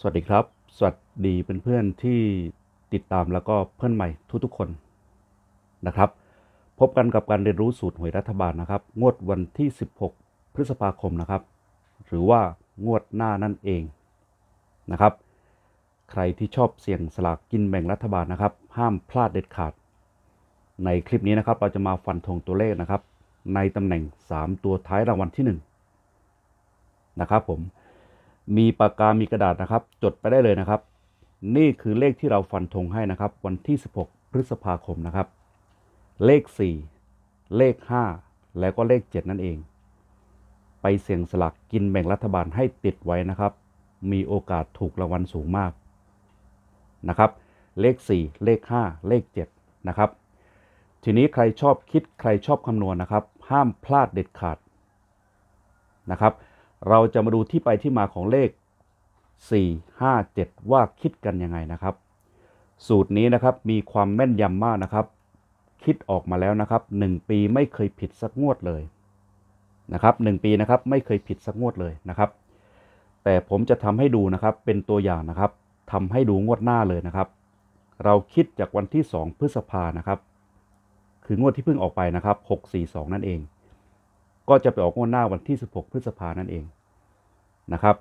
สวัสดีครับ สวัสดีเพื่อนๆที่ติดตามแล้วก็เพื่อนใหม่ทุกๆคนนะครับ พบกันกับการเรียนรู้สูตรหวยรัฐบาลนะครับ งวดวันที่ 16 พฤษภาคมนะครับ หรือว่างวดหน้านั่นเองนะครับ ใครที่ชอบเสี่ยงสลากกินแบ่งรัฐบาลนะครับ ห้ามพลาดเด็ดขาด ในคลิปนี้นะครับเราจะมาฟันธงตัวเลขนะครับ ในตำแหน่ง 3 ตัวท้ายรางวัลที่ 1 นะครับผม มีปากกา มีกระดาษนะครับ จดไปได้เลยนะครับ นี่คือเลขที่เราฟันธงให้นะครับ วันที่ 16 พฤษภาคมนะครับ เลข 4 เลข 5 แล้วก็เลข 7 นั่นเอง ไปเสี่ยงสลักกินแบ่งรัฐบาลให้ติดไว้นะครับ มีโอกาสถูกรางวัลสูงมากนะครับ เลข 4 เลข 5 เลข 7 นะครับ ทีนี้ใครชอบคิดใครชอบคำนวณนะครับ ห้ามพลาดเด็ดขาดนะครับ เราจะมาดูที่ไปที่มาของเลข 4 5 7 ว่าคิดกันยังไงนะครับ สูตรนี้นะครับมีความแม่นยำมากนะครับ คิดออกมาแล้วนะครับ 1 ปีไม่เคยผิดสักงวดเลยนะครับ1ปีนะครับไม่เคยผิดสักงวดเลยนะครับ แต่ผมจะทำให้ดูนะครับเป็นตัวอย่างนะครับทำให้ดูงวดหน้าเลยนะครับ เราคิดจากวันที่ 2 พฤษภานะครับ คืองวดที่เพิ่งออกไปนะครับ 642 นั่นเอง ก็จะไปออกงวดหน้าวันที่ 16 พฤษภานั่นเองนะครับ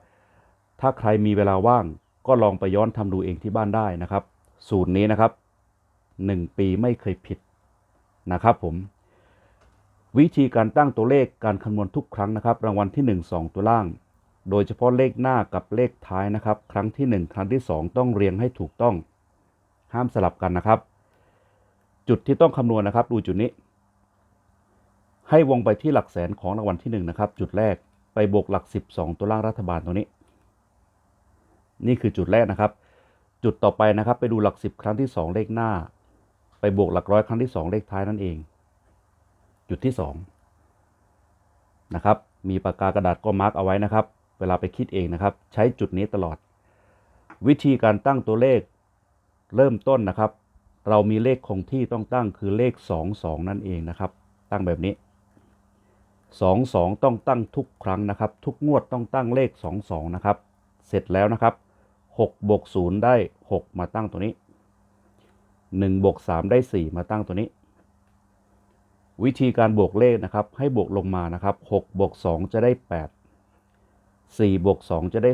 ถ้าใครมีเวลาว่างก็ลองไปย้อนทำดูเองที่บ้านได้นะครับ สูตรนี้นะครับ 1 ปีไม่เคยผิดนะครับผม วิธีการตั้งตัวเลขการคำนวณทุกครั้งนะครับ รางวัลที่ 1 2 ตัวล่าง โดยเฉพาะเลขหน้ากับเลขท้ายนะครับ ครั้งที่ 1 ครั้งที่ 2 ต้องเรียงให้ถูกต้อง ห้ามสลับกันนะครับ จุดที่ต้องคำนวณนะครับ ดูจุดนี้ ให้วงไปที่หลักแสนของรางวัลที่1นะครับ จุดแรกไปบวกหลัก 12 ตัวล่างรัฐบาลตัวนี้ นี่คือจุดแรกนะครับ จุดต่อไปนะครับ ไปดูหลัก 10 ครั้งที่ 2 เลขหน้า ไปบวกหลักร้อยครั้งที่ 2 เลขท้ายนั่นเอง จุดที่ 2 นะครับ มีปากกากระดาษก็มาร์กเอาไว้นะครับ เวลาไปคิดเองนะครับ ใช้จุดนี้ตลอด วิธีการตั้งตัวเลขเริ่มต้นนะครับ เรามีเลขคงที่ต้องตั้งคือเลข 2 2 นั่นเองนะครับ ตั้งแบบนี้ 2 2 ต้องตั้งทุกครั้งนะครับ ทุกงวดต้องตั้งเลข 2 2 นะครับ เสร็จแล้วนะครับ6บวก0ได้ 6 มาตั้งตัวนี้1บวก3ได้ 4 มาตั้งตัวนี้ วิธีการบวกเลขนะครับ ให้บวกลงมานะครับ6บวก2จะได้ 8 4บวก2จะได้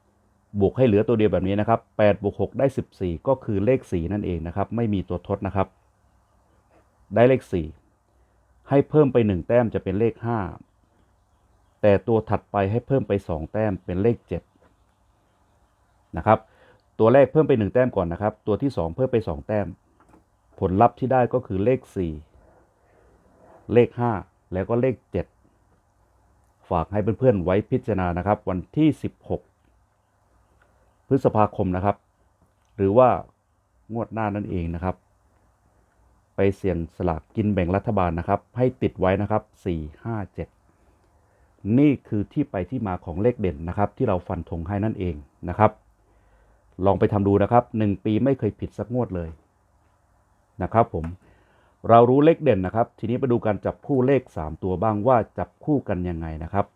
6 บวกให้เหลือตัวเดียวแบบนี้นะครับ8บวก6ได้ 14 ก็คือเลข 4 นั่นเองนะครับ ไม่มีตัวทดนะครับ ได้เลข 4 ให้เพิ่มไป 1 แต้มจะเป็นเลข 5 แต่ตัวถัดไปให้เพิ่มไป 2 แต้มเป็นเลข 7 นะครับ ตัวแรกเพิ่มไป 1 แต้มก่อนนะครับ ตัวที่ 2 เพิ่มไป 2 แต้ม ผลลัพธ์ที่ได้ก็คือเลข 4 เลข 5 แล้วก็เลข 7 ฝากให้เพื่อนๆไว้พิจารณานะครับ วันที่ 16 พฤษภาคมนะครับ หรือว่างวดหน้านั่นเองนะครับ ไปเสี่ยงสลากกินแบ่งรัฐบาลนะครับ ให้ติดไว้นะครับ4 5 7 นี่คือที่ไปที่มาของเลขเด่นนะครับ ที่เราฟันธงให้นั่นเองนะครับ ลองไปทำดูนะครับ 1 ปีไม่เคยผิดสักงวดเลยนะครับผมเรารู้เลขเด่นนะครับ ทีนี้ไปดูการจับคู่เลข 3 ตัวบ้างว่าจับคู่กันยังไงนะครับ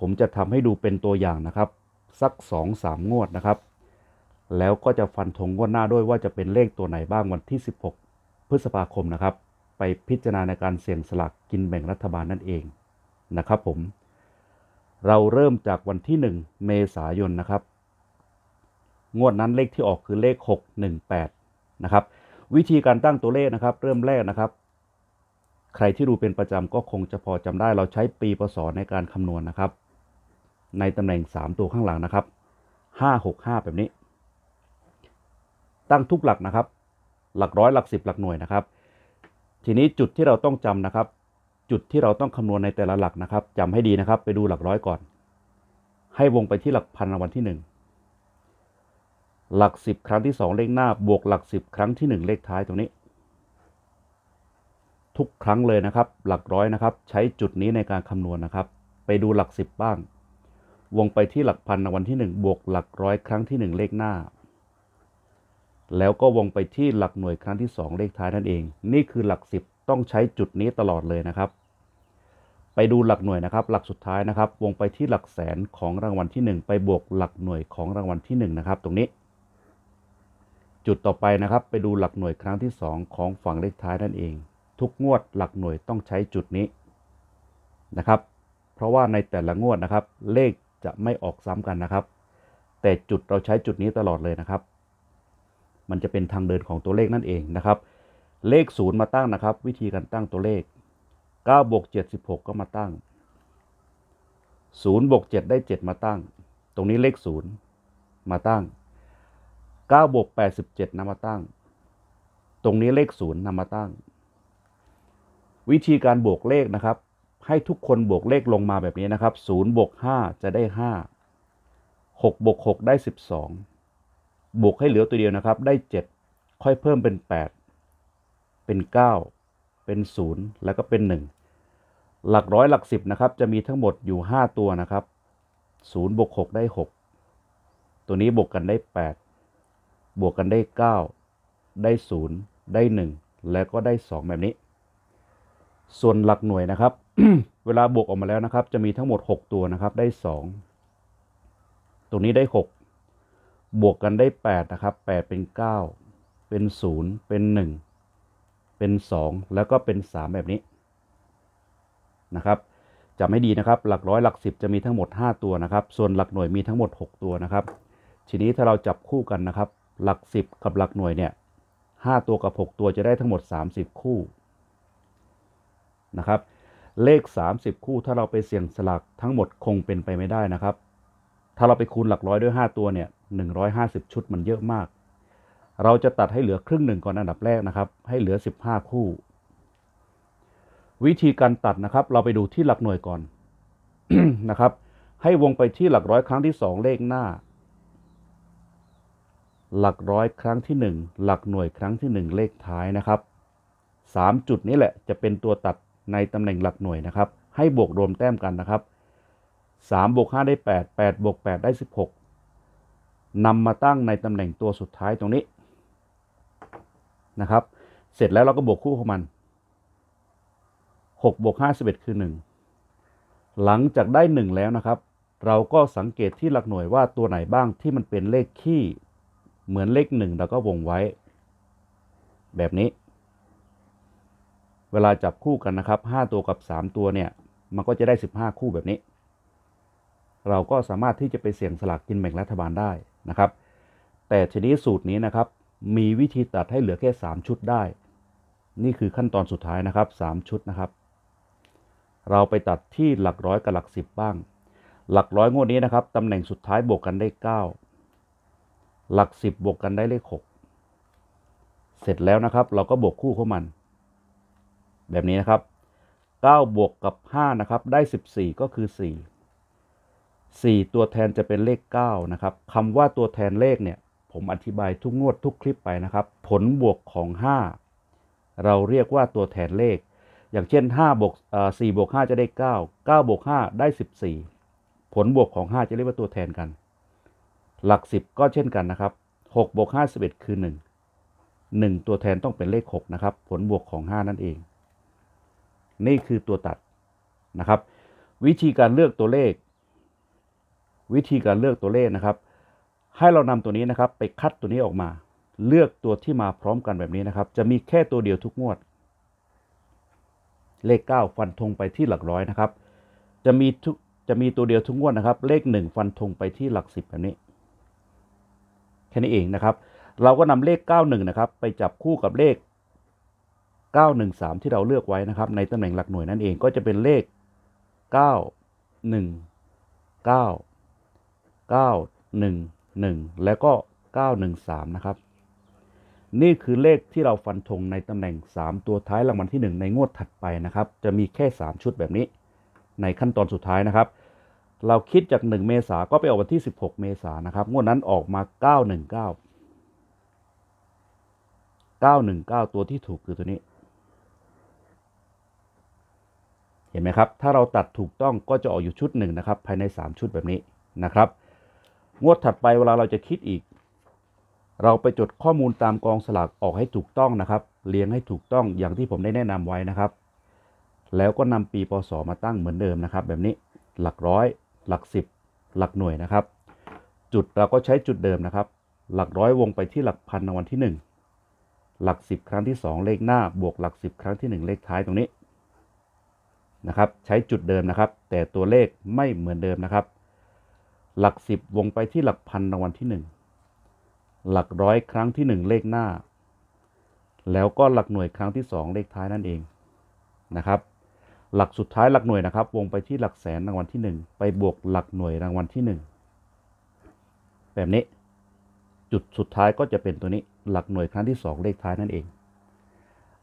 ผมจะทำให้ดูเป็นตัวอย่างนะครับ สัก 2-3 งวดนะครับ แล้วก็จะฟันธงงวดหน้าด้วยว่าจะเป็นเลขตัวไหนบ้างวันที่ 16 พฤษภาคมนะครับ ไปพิจารณาในการเสี่ยงสลากกินแบ่งรัฐบาลนั่นเองนะครับผม เราเริ่มจากวันที่ 1 เมษายนนะครับ งวดนั้นเลขที่ออกคือเลข 618 นะครับ วิธีการตั้งตัวเลขนะครับ เริ่มแรกนะครับ ใครที่ดูเป็นประจำก็คงจะพอจำได้เราใช้ปีพศในการคำนวณนะครับ ในตำแหน่ง 3 ตัวข้างหลังนะครับ 565 แบบนี้ ตั้งทุกหลักนะครับ หลักร้อยหลักสิบหลักหน่วยนะครับ ทีนี้จุดที่เราต้องจำนะครับ จุดที่เราต้องคำนวณในแต่ละหลักนะครับจำให้ดีนะครับ ไปดูหลักร้อยก่อน ให้วงไปที่หลักพันรางวัลที่ 1 หลักสิบครั้งที่ 2 เลขหน้า บวกหลักสิบครั้งที่ 1 เลขท้ายตรงนี้ ทุกครั้งเลยนะครับ หลักร้อยนะครับ ใช้จุดนี้ในการคำนวณนะครับ ไปดูหลักสิบบ้าง วงไปที่หลักพันรางวัลที่ 1 บวกหลักร้อยครั้งที่ 1 เลขหน้า แล้วก็วงไปที่หลักหน่วยครั้งที่ 2 เลขท้ายนั่นเอง นี่คือหลักสิบต้องใช้จุดนี้ตลอดเลยนะครับ ไปดูหลักหน่วยนะครับ หลักสุดท้ายนะครับ วงไปที่หลักแสนของรางวัลที่ 1 ไปบวกหลักหน่วยของรางวัลที่ 1 นะครับ ตรงนี้ จุดต่อไปนะครับ ไปดูหลักหน่วยครั้งที่ 2 ของฝั่งเลขท้ายนั่นเอง ทุกงวดหลักหน่วยต้องใช้จุดนี้นะครับ เพราะว่าในแต่ละงวดนะครับ เลขจะไม่ออกซ้ำกันนะครับ แต่จุดเราใช้จุดนี้ตลอดเลยนะครับ มันจะเป็นทางเดินของตัวเลขนั่นเองนะครับ เลขศูนย์มาตั้งนะครับ วิธีการตั้งตัวเลข9บวก7 16ก็มาตั้ง0บวก7ได้ 7 มาตั้ง ตรงนี้เลข 0 มาตั้ง9บวก87นำมาตั้ง ตรงนี้เลข 0นำมาตั้ง วิธีการบวกเลขนะครับ ให้ทุกคนบวกเลขลงมาแบบนี้นะครับ0บวก5จะได้ 5 6บวก6ได้ 12 บวกให้เหลือตัวเดียวนะครับ ได้ 7 ค่อยเพิ่มเป็น 8 เป็น 9 เป็น 0 แล้วก็เป็น 1 หลักร้อยหลักสิบนะครับ จะมีทั้งหมดอยู่ 5 ตัวนะครับ0บวก6ได้ 6 ตัวนี้บวกกันได้ 8 บวกกันได้ 9 ได้ 0 ได้ 1 แล้วก็ได้ 2 แบบนี้ ส่วนหลักหน่วยนะครับ เวลาบวกออกมาแล้วนะครับ จะมีทั้งหมด 6 ตัวนะครับ ได้ 2 ตรงนี้ได้ 6 บวกกันได้ 8 นะครับ 8 เป็น 9 เป็น 0 เป็น 1 เป็น 2 แล้วก็เป็น 3 แบบนี้นะครับจำไม่ดีนะครับ หลักร้อยหลักสิบจะมีทั้งหมด 5 ตัวนะครับ ส่วนหลักหน่วยมีทั้งหมด 6 ตัวนะครับ ทีนี้ถ้าเราจับคู่กันนะครับ หลัก 10 กับหลักหน่วยเนี่ย5ตัวกับ 6 ตัวจะได้ทั้งหมด 30 คู่นะครับ เลข 30 คู่ถ้าเราไปเสี่ยงสลักทั้งหมดคงเป็นไปไม่ได้นะครับ ถ้าเราไปคูณหลักร้อยด้วย 5 ตัวเนี่ย150 ชุดมันเยอะมาก เราจะตัดให้เหลือครึ่งหนึ่งก่อนอันดับแรกนะครับ ให้เหลือ 15 คู่ วิธีการตัดนะครับ เราไปดูที่หลักหน่วยก่อนนะครับ ให้วงไปที่หลักร้อยครั้งที่ 2 เลขหน้า หลักร้อยครั้งที่ 1 หลักหน่วยครั้งที่ 1 เลขท้ายนะครับ 3 จุดนี้แหละจะเป็นตัวตัดในตำแหน่งหลักหน่วยนะครับ ให้บวกรวมแต้มกันนะครับ 3บวก5ได้ 8 8บวก8ได้ 16นำมาตั้งในตำแหน่งตัวสุดท้ายตรงนี้นะครับ เสร็จแล้วเราก็บวกคู่ของมัน6บวก5 11 คือ 1 หลังจากได้ 1 แล้วนะครับ เราก็สังเกตที่หลักหน่วยว่าตัวไหนบ้างที่มันเป็นเลขคี่เหมือนเลข 1 เราก็วงไว้ แบบนี้ เวลาจับคู่กันนะครับ 5 ตัวกับ 3 ตัวเนี่ย มันก็จะได้ 15 คู่แบบนี้ เราก็สามารถที่จะไปเสี่ยงสลากกินแบ่งรัฐบาลได้นะครับ แต่ทีนี้สูตรนี้นะครับ มีวิธีตัดให้เหลือแค่ 3 ชุดได้ นี่คือขั้นตอนสุดท้ายนะครับ 3 ชุดนะครับ เราไปตัดที่หลักร้อยกับหลักสิบบ้าง หลักร้อยงวดนี้นะครับตำแหน่งสุดท้ายบวกกันได้ 9 หลักสิบบวกกันได้เลข 6 เสร็จแล้วนะครับ เราก็บวกคู่เข้ามัน แบบนี้นะครับ9บวกกับ5นะครับได้ 14 ก็คือ 4 4 ตัวแทนจะเป็นเลข 9 นะครับคำว่าตัวแทนเลขเนี่ย ผมอธิบายทุกงวดทุกคลิปไปนะครับ ผลบวกของ 5 เราเรียกว่าตัวแทนเลข อย่างเช่น5บวก4บวก5จะได้ 9 9บวก5ได้ 14 ผลบวกของ 5 จะเรียกว่าตัวแทนกัน หลัก 10 ก็เช่นกันนะครับ6บวก5 11 คือ 1 1 ตัวแทนต้องเป็นเลข 6 นะครับ ผลบวกของ 5 นั่นเอง นี่คือตัวตัดนะครับ วิธีการเลือกตัวเลข วิธีการเลือกตัวเลขนะครับ ให้เรานำตัวนี้นะครับ ไปคัดตัวนี้ออกมา เลือกตัวที่มาพร้อมกันแบบนี้นะครับ จะมีแค่ตัวเดียวทุกงวด เลข 9 ฟันธงไปที่หลักร้อยนะครับ จะมีทุกจะมีตัวเดียวทุกงวดนะครับ เลข 1 ฟันธงไปที่หลักสิบแบบนี้แค่นี้เองนะครับ เราก็นำเลข 91 นะครับ ไปจับคู่กับเลข 913 ที่เราเลือกไว้นะครับ ในตำแหน่งหลักหน่วยนั่นเองก็จะเป็นเลข 9 1 9 9 1 1 แล้วก็ 913 นะครับ นี่คือเลขที่เราฟันธงในตำแหน่ง 3 ตัวท้ายรางวัลที่ 1 ในงวดถัดไปนะครับ จะมีแค่ 3 ชุดแบบนี้ ในขั้นตอนสุดท้ายนะครับ เราคิดจาก 1 เมษาก็ไปออกวันที่ 16 เมษานะครับ งวดนั้นออกมา 919 919 ตัวที่ถูกคือตัวนี้ เห็นไหมครับ ถ้าเราตัดถูกต้องก็จะออกอยู่ชุดหนึ่งนะครับ ภายใน 3 ชุดแบบนี้นะครับ งวดถัดไปเวลาเราจะคิดอีก เราไปจดข้อมูลตามกองสลากออกให้ถูกต้องนะครับ เรียงให้ถูกต้องอย่างที่ผมได้แนะนำไว้นะครับ แล้วก็นำปีพศมาตั้งเหมือนเดิมนะครับ แบบนี้หลักร้อย หลักสิบหลักหน่วยนะครับ จุดเราก็ใช้จุดเดิมนะครับ หลักร้อยวงไปที่หลักพันรางวัลที่ 1 หลัก 10 ครั้งที่ 2 เลขหน้าบวกหลัก 10 ครั้งที่ 1 เลขท้ายตรงนี้นะครับ ใช้จุดเดิมนะครับ แต่ตัวเลขไม่เหมือนเดิมนะครับ หลัก10วงไปที่หลักพันรางวัลที่1หลักร้อยครั้งที่1เลขหน้า แล้วก็หลักหน่วยครั้งที่2เลขท้ายนั่นเองนะครับ หลักสุดท้ายหลักหน่วยนะครับ วงไปที่หลักแสนรางวัลที่1ไปบวกหลักหน่วยรางวัลที่1แบบนี้ จุดสุดท้ายก็จะเป็นตัวนี้หลักหน่วยครั้งที่2เลขท้ายนั่นเอง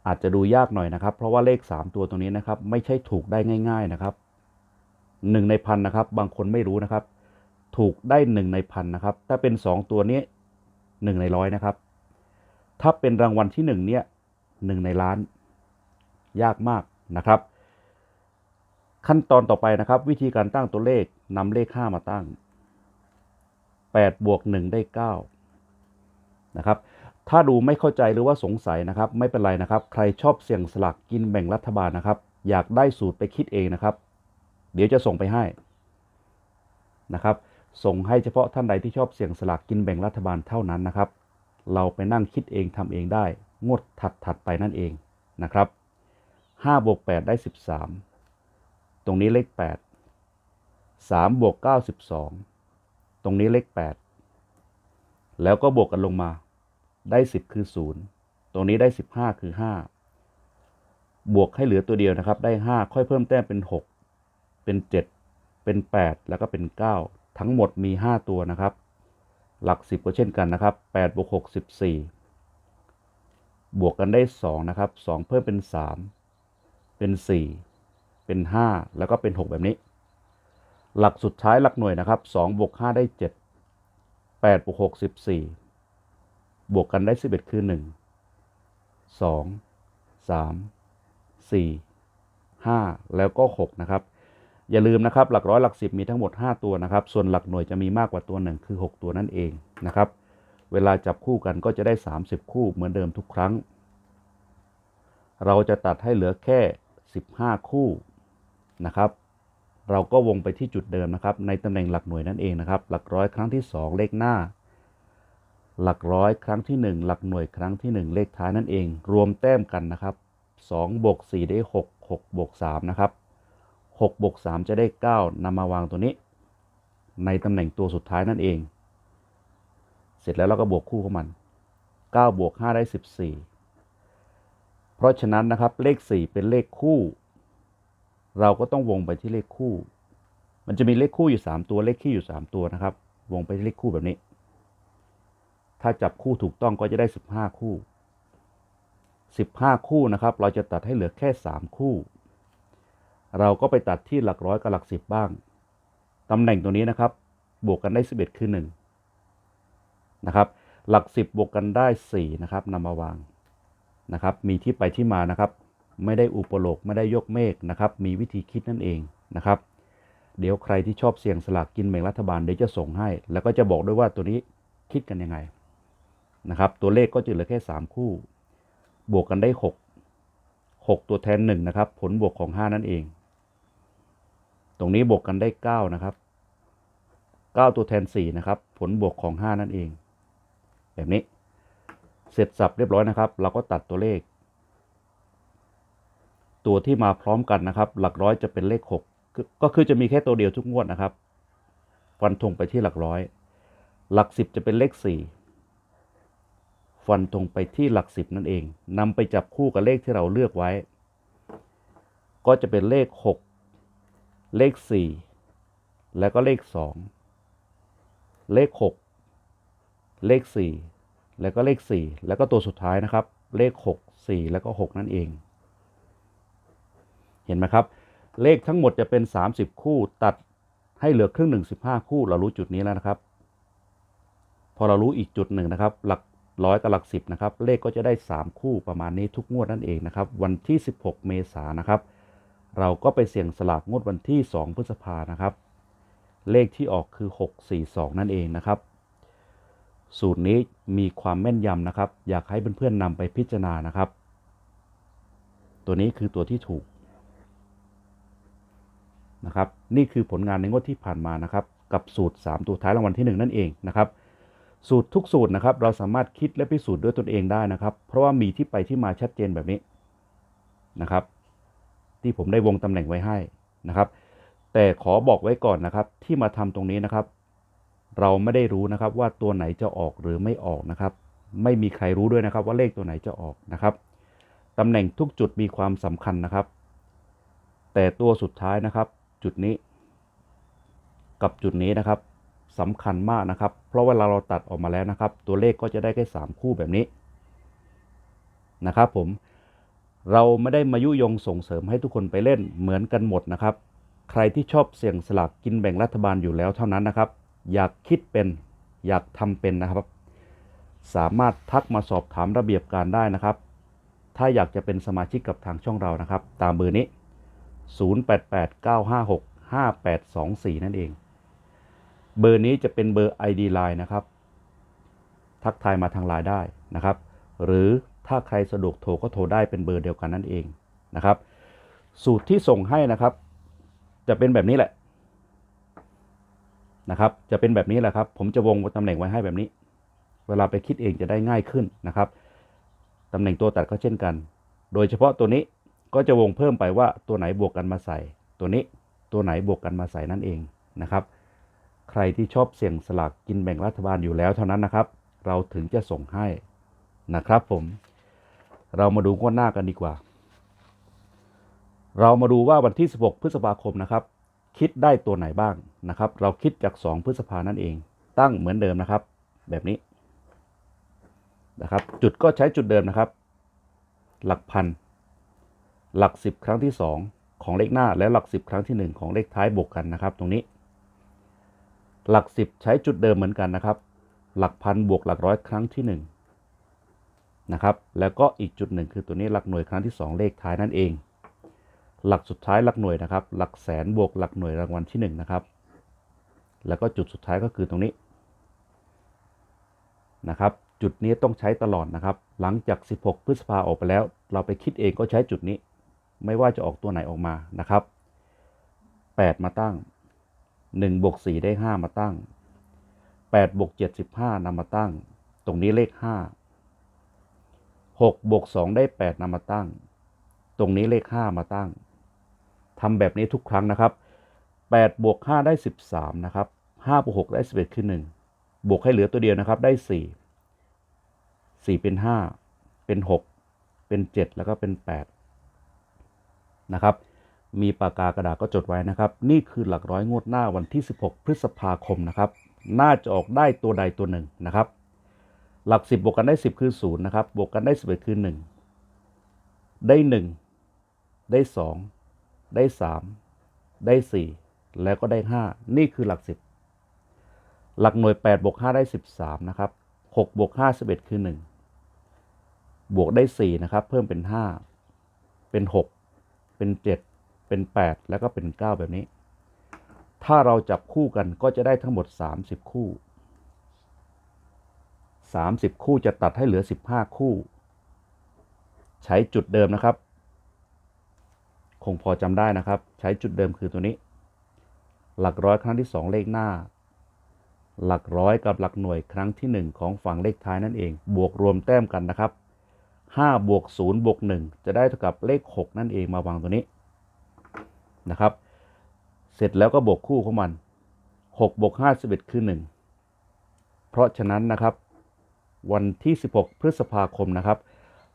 อาจจะดูยากหน่อยนะครับ เพราะว่าเลข3ตัวตรงนี้นะครับ ไม่ใช่ถูกได้ง่าย ๆนะครับหนึ่งในพันนะครับ บางคนไม่รู้นะครับ ถูกได้หนึ่งในพันนะครับ ถ้าเป็น 2 ตัวนี้หนึ่งในร้อยนะครับ ถ้าเป็นรางวัลที่ 1 เนี่ยหนึ่งในล้าน ยากมากนะครับ ขั้นตอนต่อไปนะครับ วิธีการตั้งตัวเลขนำเลข 5 มาตั้ง8บวก1ได้9นะครับ ถ้าดูไม่เข้าใจหรือว่าสงสัยนะครับ ไม่เป็นไรนะครับ ใครชอบเสี่ยงสลากกินแบ่งรัฐบาลนะครับ อยากได้สูตรไปคิดเองนะครับ เดี๋ยวจะส่งไปให้นะครับ ส่งให้เฉพาะท่านใดที่ชอบเสี่ยงสลากกินแบ่งรัฐบาลเท่านั้นนะครับ เราไปนั่งคิดเองทำเองได้ งวดถัดถัดไปนั่นเองนะครับ5บวก8ได้ 13 ตรงนี้เลข 8 3บวก9 12 ตรงนี้เลข 8 แล้วก็บวกกันลงมา ได้ 10 คือ 0 ตรงนี้ได้ 15 คือ 5 บวกให้เหลือตัวเดียวนะครับ ได้ 5 ค่อยเพิ่มแต้มเป็น 6 เป็น 7 เป็น 8 แล้วก็เป็น 9 ทั้งหมดมี 5 ตัวนะครับ หลัก 10 ก็เช่นกันนะครับ8บวก6 14 บวกกันได้ 2 นะครับ 2 เพิ่มเป็น 3 เป็น 4 เป็น 5 แล้วก็เป็น 6 แบบนี้ หลักสุดท้ายหลักหน่วยนะครับ2บวก5ได้ 7 8บวก6 14 บวกกันได้ 11 คือ 1 2 3 4 5 แล้วก็ 6 นะครับ อย่าลืมนะครับหลักร้อยหลักสิบมีทั้งหมด 5 ตัวนะครับ ส่วนหลักหน่วยจะมีมากกว่าตัวหนึ่งคือ 6 ตัวนั่นเองนะครับ เวลาจับคู่กันก็จะได้ 30 คู่เหมือนเดิมทุกครั้ง เราจะตัดให้เหลือแค่ 15 คู่นะครับ เราก็วงไปที่จุดเดิมนะครับ ในตำแหน่งหลักหน่วยนั่นเองนะครับ หลักร้อยครั้งที่ 2 เลขหน้า หลักร้อยครั้งที่ 1 หลักหน่วยครั้งที่ 1 เลขท้ายนั่นเอง รวมแต้มกันนะครับ2บวก4ได้ 6 6บวก3นะครับ 6บวก3จะได้ 9นำมาวางตัวนี้ ในตำแหน่งตัวสุดท้ายนั่นเอง เสร็จแล้วเราก็บวกคู่ของมัน 9 บวก 5 ได้ 14 เพราะฉะนั้นนะครับเลข 4 เป็นเลขคู่ เราก็ต้องวงไปที่เลขคู่ มันจะมีเลขคู่อยู่ 3 ตัวเลขคี่อยู่ 3 ตัวนะครับ วงไปที่เลขคู่แบบนี้ ถ้าจับคู่ถูกต้องก็จะได้ 15 คู่ 15 คู่นะครับ เราจะตัดให้เหลือแค่ 3 คู่ เราก็ไปตัดที่หลักร้อยกับหลักสิบบ้าง ตำแหน่งตัวนี้นะครับ บวกกันได้ 11 คือ 1 นะครับ หลัก 10 บวกกันได้ 4 นะครับนำมาวางนะครับ มีที่ไปที่มานะครับ ไม่ได้อุปโลกไม่ได้ยกเมฆนะครับ มีวิธีคิดนั่นเองนะครับ เดี๋ยวใครที่ชอบเสี่ยงสลากกินแบ่งรัฐบาลเดี๋ยวจะส่งให้ แล้วก็จะบอกด้วยว่าตัวนี้คิดกันยังไงนะครับ ตัวเลขก็จะเหลือแค่ 3 คู่ บวกกันได้ 6 6 ตัวแทน 1 นะครับ ผลบวกของ 5 นั่นเอง ตรงนี้บวกกันได้ 9 นะครับ 9 ตัวแทน 4 นะครับ ผลบวกของ 5 นั่นเอง แบบนี้ เสร็จสับเรียบร้อยนะครับ เราก็ตัดตัวเลข ตัวที่มาพร้อมกันนะครับ หลักร้อยจะเป็นเลข 6 ก็คือจะมีแค่ตัวเดียวทุกงวดนะครับฟันธงไปที่หลักร้อย หลัก 10 จะเป็นเลข 4 ฟันธงไปที่หลัก 10 นั่นเองนำไปจับคู่กับเลขที่เราเลือกไว้ ก็จะเป็นเลข 6 เลข 4 แล้วก็เลข 2 เลข 6 เลข 4 แล้วก็เลข 4 แล้วก็ตัวสุดท้ายนะครับ เลข 6 4 แล้วก็ 6 นั่นเอง เห็นไหมครับ เลขทั้งหมดจะเป็น 30 คู่ตัดให้เหลือครึ่งหนึ่ง15 คู่เรารู้จุดนี้แล้วนะครับ พอเรารู้อีกจุดหนึ่งนะครับ หลักร้อยกับหลักสิบนะครับ เลขก็จะได้ 3 คู่ประมาณนี้ทุกงวดนั่นเองนะครับ วันที่ 16 เมษายนนะครับ เราก็ไปเสี่ยงสลากงวดวันที่ 2 พฤษภานะครับ เลขที่ออกคือ 642 นั่นเองนะครับ สูตรนี้มีความแม่นยำนะครับ อยากให้เพื่อนๆนำไปพิจารณานะครับ ตัวนี้คือตัวที่ถูกนะครับ นี่คือผลงานในงวดที่ผ่านมานะครับ กับสูตร 3 ตัวท้ายรางวัลที่ 1 นั่นเองนะครับสูตรทุกสูตรนะครับ เราสามารถคิดและพิสูจน์ด้วยตนเองได้นะครับ เพราะว่ามีที่ไปที่มาชัดเจนแบบนี้นะครับ ที่ผมได้วงตำแหน่งไว้ให้นะครับ แต่ขอบอกไว้ก่อนนะครับ ที่มาทำตรงนี้นะครับ เราไม่ได้รู้นะครับว่าตัวไหนจะออกหรือไม่ออกนะครับ ไม่มีใครรู้ด้วยนะครับว่าเลขตัวไหนจะออกนะครับตำแหน่งทุกจุดมีความสำคัญนะครับ แต่ตัวสุดท้ายนะครับ จุดนี้ กับจุดนี้นะครับสำคัญมากนะครับ เพราะเวลาเราตัดออกมาแล้วนะครับ ตัวเลขก็จะได้แค่สามคู่แบบนี้นะครับผม เราไม่ได้มายุยงส่งเสริมให้ทุกคนไปเล่นเหมือนกันหมดนะครับ ใครที่ชอบเสี่ยงสลากกินแบ่งรัฐบาลอยู่แล้วเท่านั้นนะครับ อยากคิดเป็นอยากทำเป็นนะครับ สามารถทักมาสอบถามระเบียบการได้นะครับ ถ้าอยากจะเป็นสมาชิกกับทางช่องเรานะครับ ตามเบอร์นี้ 0889565824 นั่นเอง เบอร์นี้จะเป็นเบอร์ ID Line นะครับ ทักทายมาทางไลน์ได้นะครับ หรือ ถ้าใครสะดวกโทรก็โทรได้เป็นเบอร์เดียวกันนั่นเองนะครับ สูตรที่ส่งให้นะครับ จะเป็นแบบนี้แหละนะครับ จะเป็นแบบนี้แหละครับ ผมจะวงตำแหน่งไว้ให้แบบนี้ เวลาไปคิดเองจะได้ง่ายขึ้นนะครับตำแหน่งตัวตัดก็เช่นกัน โดยเฉพาะตัวนี้ก็จะวงเพิ่มไปว่าตัวไหนบวกกันมาใส่ ตัวนี้ตัวไหนบวกกันมาใส่นั่นเองนะครับใครที่ชอบเสี่ยงสลากกินแบ่งรัฐบาลอยู่แล้วเท่านั้นนะครับ เราถึงจะส่งให้นะครับผม เรามาดูงวดหน้ากันดีกว่า เรามาดูว่าวันที่ 16 พฤษภาคมนะครับ คิดได้ตัวไหนบ้างนะครับ เราคิดจาก 2 พฤษภานั่นเอง ตั้งเหมือนเดิมนะครับ แบบนี้นะครับ จุดก็ใช้จุดเดิมนะครับ หลักพัน หลัก 10 ครั้งที่ 2 ของเลขหน้าและหลัก 10 ครั้งที่ 1 ของเลขท้ายบวกกันนะครับ ตรงนี้ หลัก 10 ใช้จุดเดิมเหมือนกันนะครับ หลักพันบวกหลักร้อยครั้งที่ 1 นะครับ แล้วก็อีกจุดหนึ่งคือตัวนี้หลักหน่วยครั้งที่ 2 เลขท้ายนั่นเอง หลักสุดท้ายหลักหน่วยนะครับ หลักแสนบวกหลักหน่วยรางวัลที่1นะครับ แล้วก็จุดสุดท้ายก็คือตรงนี้นะครับ จุดนี้ต้องใช้ตลอดนะครับ หลังจาก 16 พฤษภาออกไปแล้ว เราไปคิดเองก็ใช้จุดนี้ ไม่ว่าจะออกตัวไหนออกมานะครับ 8 มาตั้ง1บวก4ได้ 5 มาตั้ง8บวก7 15นำมาตั้ง ตรงนี้เลข 5 6บวก2ได้ 8นำมาตั้ง ตรงนี้เลข 5 มาตั้งทำแบบนี้ทุกครั้งนะครับ8บวก5ได้ 13นะครับ5บวก6ได้ 11 คือ 1 บวกให้เหลือตัวเดียวนะครับ ได้ 4 4 เป็น 5 เป็น 6 เป็น 7 แล้วก็เป็น 8 นะครับ มีปากกากระดาษก็จดไว้นะครับ นี่คือหลักร้อยงวดหน้าวันที่ 16 พฤษภาคมนะครับ น่าจะออกได้ตัวใดตัวหนึ่งนะครับ หลัก 10 บวกกันได้ 10 คือ 0 นะครับ บวกกันได้ 11 คือ 1 ได้ 1 ได้ 2 ได้ 3 ได้ 4 แล้วก็ได้ 5 นี่คือหลัก 10 หลักหน่วย 8 บวก 5 ได้ 13 นะครับ 6 บวก 5 11 คือ 1 บวกได้ 4 นะครับ เพิ่มเป็น 5 เป็น 6 เป็น 7 เป็น 8 แล้วก็เป็น 9 แบบนี้ ถ้าเราจับคู่กันก็จะได้ทั้งหมด 30 คู่ 30 คู่จะตัดให้เหลือ 15 คู่ ใช้จุดเดิมนะครับ คงพอจำได้นะครับ ใช้จุดเดิมคือตัวนี้ หลักร้อยครั้งที่ 2 เลขหน้า หลักร้อยกับหลักหน่วยครั้งที่ 1 ของฝั่งเลขท้ายนั่นเอง บวกรวมแต้มกันนะครับ5บวก0บวก1จะได้เท่ากับเลข 6 นั่นเองมาวางตัวนี้นะครับ เสร็จแล้วก็บวกคู่ของมัน6บวก5 11คือ 1 เพราะฉะนั้นนะครับ วันที่ 16 พฤษภาคมนะครับ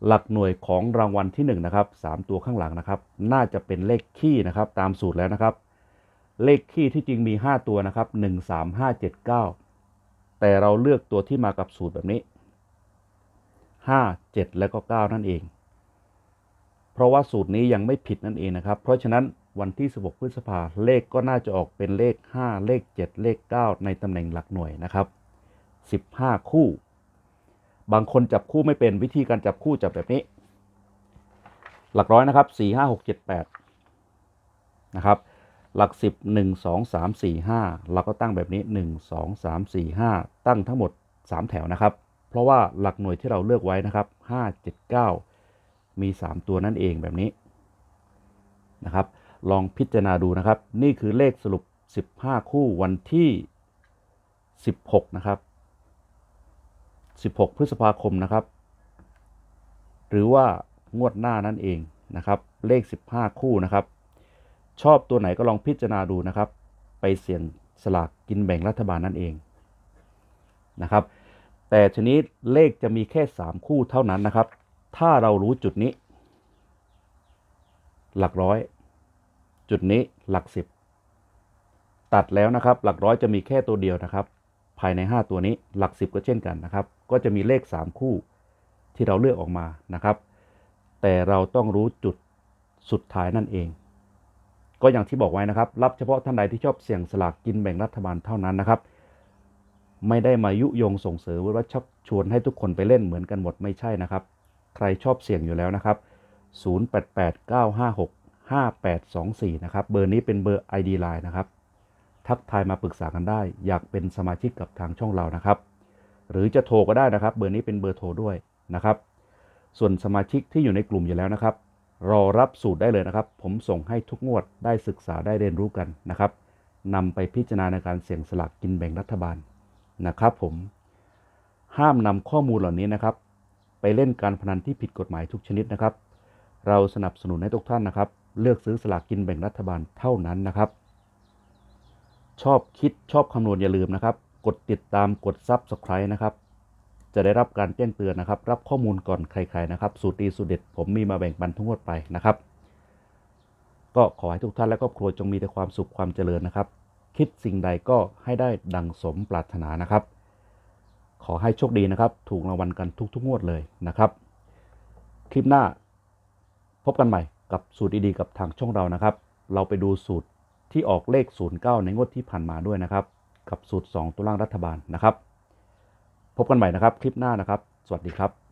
หลักหน่วยของรางวัลที่1นะครับ3ตัวข้างหลังนะครับ น่าจะเป็นเลขคี่นะครับตามสูตรแล้วนะครับ เลขคี่ที่จริงมี 5 ตัวนะครับ 1 3 5 7 9 แต่เราเลือกตัวที่มากับสูตรแบบนี้ 5 7 แล้วก็ 9 นั่นเอง เพราะว่าสูตรนี้ยังไม่ผิดนั่นเองนะครับ เพราะฉะนั้นวันที่ 16 พฤษภาเลขก็น่าจะออกเป็นเลข 5 เลข 7 เลข 9 ในตำแหน่งหลักหน่วยนะครับ 15 คู่ บางคนจับคู่ไม่เป็นวิธีการจับคู่จับแบบนี้ หลักร้อยนะครับ4 5 6 7 8นะครับหลัก 10 1 2 3 4 5 เราก็ตั้งแบบนี้ 1 2 3 4 5 ตั้งทั้งหมด 3 แถวนะครับ เพราะว่าหลักหน่วยที่เราเลือกไว้นะครับ 5 7 9 มี 3 ตัวนั่นเองแบบนี้นะครับ ลองพิจารณาดูนะครับ นี่คือเลขสรุป 15 คู่วันที่ 16 นะครับ 16 พฤษภาคมนะครับ หรือว่างวดหน้านั่นเองนะครับ เลข 15 คู่นะครับ ชอบตัวไหนก็ลองพิจารณาดูนะครับ ไปเสี่ยงสลากกินแบ่งรัฐบาลนั่นเองนะครับ แต่ชนิดเลขจะมีแค่ 3 คู่เท่านั้นนะครับ ถ้าเรารู้จุดนี้ หลักร้อย จุดนี้หลักสิบตัดแล้วนะครับ หลักร้อยจะมีแค่ตัวเดียวนะครับ ภายใน 5 ตัวนี้หลักสิบก็เช่นกันนะครับ ก็จะมีเลข 3 คู่ที่เราเลือกออกมานะครับ แต่เราต้องรู้จุดสุดท้ายนั่นเอง ก็อย่างที่บอกไว้นะครับ รับเฉพาะท่านใดที่ชอบเสี่ยงสลากกินแบ่งรัฐบาลเท่านั้นนะครับ ไม่ได้มายุยงส่งเสริมว่าชักชวนให้ทุกคนไปเล่นเหมือนกันหมดไม่ใช่นะครับ ใครชอบเสี่ยงอยู่แล้วนะครับ 0889565824 นะครับ เบอร์นี้เป็นเบอร์ ID Line นะครับ ทักทายมาปรึกษากันได้ อยากเป็นสมาชิกกับทางช่องเรานะครับ หรือจะโทรก็ได้นะครับ เบอร์นี้เป็นเบอร์โทรด้วยนะครับ ส่วนสมาชิกที่อยู่ในกลุ่มอยู่แล้วนะครับ รอรับสูตรได้เลยนะครับ ผมส่งให้ทุกงวดได้ศึกษาได้เรียนรู้กันนะครับนำไปพิจารณาในการเสี่ยงสลากกินแบ่งรัฐบาลนะครับ ผม ห้ามนำข้อมูลเหล่านี้นะครับ ไปเล่นการพนันที่ผิดกฎหมายทุกชนิดนะครับ เราสนับสนุนให้ทุกท่านนะครับ เลือกซื้อสลากกินแบ่งรัฐบาลเท่านั้นนะครับ ชอบคิดชอบคำนวณอย่าลืมนะครับ กดติดตามกด Subscribe นะครับ จะได้รับการแจ้งเตือนนะครับ รับข้อมูลก่อนใครๆนะครับ สูตรดีสูตรเด็ดผมมีมาแบ่งปันทุกงวดไปนะครับ ก็ขอให้ทุกท่านและครอบครัวจงมีแต่ความสุขความเจริญนะครับ คิดสิ่งใดก็ให้ได้ดังสมปรารถนานะครับ ขอให้โชคดีนะครับ ถูกรางวัลกันทุก ๆ งวดเลยนะครับ คลิปหน้าพบกันใหม่กับสูตรดีๆกับทางช่องเรานะครับ เราไปดูสูตร ที่ออกเลข 09 ในงวดที่ผ่านมาด้วยนะครับ กับสูตร 2 ตัวล่างรัฐบาลนะครับ พบกันใหม่นะครับ คลิปหน้านะครับ สวัสดีครับ